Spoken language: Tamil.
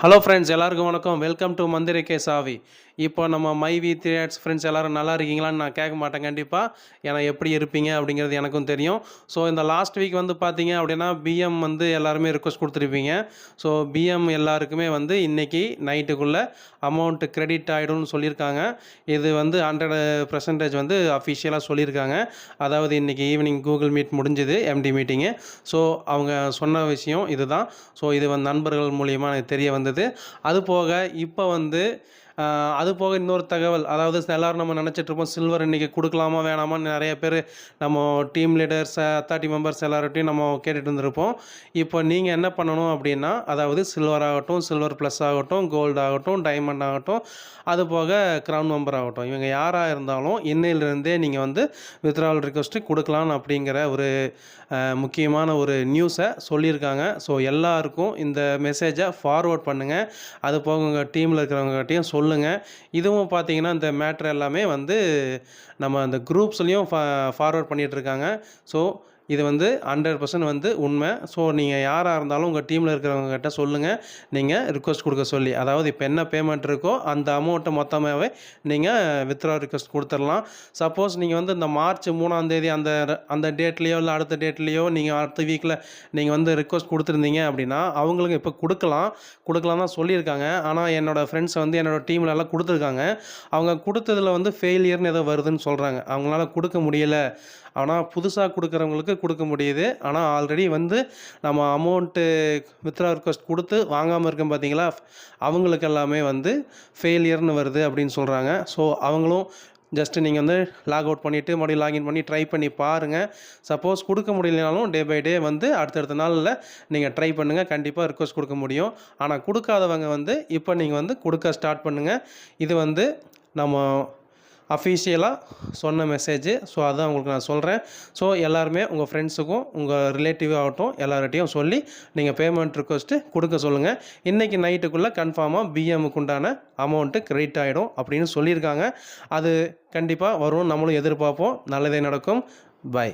ஹலோ ஃப்ரெண்ட்ஸ் எல்லாருக்கும் வணக்கம். வெல்கம் டு மந்திர கே சாவி. இப்போ நம்ம மை வி த்ரீட்ஸ் ஃப்ரெண்ட்ஸ் எல்லாரும் நல்லா இருக்கீங்களான்னு நான் கேட்க மாட்டேன் கண்டிப்பாக ஏன்னா எப்படி இருப்பீங்க அப்படிங்கிறது எனக்கும் தெரியும். ஸோ இந்த லாஸ்ட் வீக் வந்து பார்த்தீங்க அப்படின்னா பிஎம் வந்து எல்லாருமே ரிக்வஸ்ட் கொடுத்துருப்பீங்க. ஸோ பிஎம் எல்லாருக்குமே வந்து இன்றைக்கி நைட்டுக்குள்ளே அமௌண்ட் கிரெடிட் ஆகிடும்னு சொல்லியிருக்காங்க. இது வந்து ஹண்ட்ரட் பர்சன்டேஜ் வந்து அஃபிஷியலாக சொல்லியிருக்காங்க. அதாவது இன்றைக்கி ஈவினிங் கூகுள் மீட் முடிஞ்சுது எம்டி மீட்டிங்கு ஸோ அவங்க சொன்ன விஷயம் இதுதான். ஸோ இது வந்து நண்பர்கள் மூலியமாக எனக்கு தெரிய வந்தது. அது போக இப்போ வந்து அது போக இன்னொரு தகவல் அதாவது எல்லோரும் நம்ம நினச்சிட்ருப்போம் சில்வர் இன்றைக்கி கொடுக்கலாமா வேணாமான்னு நிறைய பேர் நம்ம டீம் லீடர்ஸ் அத்தாட்டி மெம்பர்ஸ் எல்லார்ட்டையும் நம்ம கேட்டுட்டு இருந்திருப்போம். இப்போ நீங்கள் என்ன பண்ணணும் அப்படின்னா அதாவது சில்வர் ஆகட்டும் சில்வர் ப்ளஸ் ஆகட்டும் கோல்டு ஆகட்டும் டைமண்ட் ஆகட்டும் அது போக க்ரௌன் மெம்பர் ஆகட்டும். இவங்க யாராக இருந்தாலும் இன்னையிலிருந்தே நீங்கள் வந்து வித்ராவல் ரிக்வஸ்ட்டு கொடுக்கலாம் அப்படிங்கிற ஒரு முக்கியமான ஒரு நியூஸை சொல்லியிருக்காங்க. ஸோ எல்லாருக்கும் இந்த மெசேஜை ஃபார்வேர்ட் பண்ணுங்கள் அது போக உங்கள் டீமில் இருக்கிறவங்ககிட்டையும் சொல்லுங்கள் இதுவும் பார்த்தீங்கன்னா இந்த மேட்ரு எல்லாமே வந்து நம்ம அந்த குரூப்ஸ்லேயும் ஃபா ஃபார்வர்ட் பண்ணிகிட்ருக்காங்க ஸோ இது வந்து ஹண்ட்ரட் பர்சன்ட் வந்து உண்மை. ஸோ நீங்கள் யாராக இருந்தாலும் உங்கள் டீமில் இருக்கிறவங்ககிட்ட சொல்லுங்கள் நீங்கள் ரிக்வஸ்ட் கொடுக்க சொல்லி. அதாவது இப்போ என்ன பேமெண்ட் இருக்கோ அந்த அமௌண்ட்டை மொத்தமாகவே நீங்கள் வித்ரா ரிக்வஸ்ட் கொடுத்துடலாம். சப்போஸ் நீங்கள் வந்து இந்த மார்ச் மூணாம் தேதி அந்த அந்த டேட்லேயோ இல்லை அடுத்த டேட்லேயோ நீங்கள் அடுத்த வீக்கில் நீங்கள் வந்து ரிக்வஸ்ட் கொடுத்துருந்தீங்க அப்படின்னா அவங்களுக்கு இப்போ கொடுக்கலாம். கொடுக்கலாம் தான் சொல்லியிருக்காங்க. ஆனால் என்னோடய ஃப்ரெண்ட்ஸ் வந்து என்னோடய டீமில் எல்லாம் கொடுத்துருக்காங்க. அவங்க கொடுத்ததில் வந்து ஃபெயிலியர்னு ஏதோ வருதுன்னு சொல்கிறாங்க அவங்களால கொடுக்க முடியலை. ஆனால் புதுசாக கொடுக்குறவங்களுக்கு கொடுக்க முடியுது. ஆனால் ஆல்ரெடி வந்து நம்ம அமௌண்ட்டு வித்ரா ரிக்வஸ்ட் கொடுத்து வாங்காமல் இருக்கோம் பார்த்தீங்களா அவங்களுக்கு எல்லாமே வந்து ஃபெயிலியர்னு வருது அப்படின்னு சொல்கிறாங்க ஸோ அவங்களும் ஜஸ்ட்டு நீங்கள் வந்து லாக் அவுட் பண்ணிவிட்டு மறுபடியும் லாகின் பண்ணி ட்ரை பண்ணி பாருங்கள் சப்போஸ் கொடுக்க முடியலனாலும் டே பை டே வந்து அடுத்தடுத்த நாளில் நீங்கள் ட்ரை பண்ணுங்கள் கண்டிப்பாக ரிக்வஸ்ட் கொடுக்க முடியும். ஆனால் கொடுக்காதவங்க வந்து இப்போ நீங்கள் வந்து கொடுக்க ஸ்டார்ட் பண்ணுங்கள் இது வந்து நம்ம அஃபீஷியலாக சொன்ன மெசேஜ் ஸோ அதான் உங்களுக்கு நான் சொல்கிறேன் ஸோ எல்லாருமே உங்கள் ஃப்ரெண்ட்ஸுக்கும் உங்கள் ரிலேட்டிவ் ஆகட்டும் எல்லார்ட்டையும் சொல்லி நீங்கள் பேமெண்ட் ரிக்வஸ்ட்டு கொடுக்க சொல்லுங்கள் இன்றைக்கி நைட்டுக்குள்ளே கன்ஃபார்மாக பிஎம்முக்கு உண்டான அமௌண்ட்டு கிரெடிட் ஆகிடும் அப்படின்னு சொல்லியிருக்காங்க. அது கண்டிப்பாக வரும். நம்மளும் எதிர்பார்ப்போம். நல்லதே நடக்கும். பை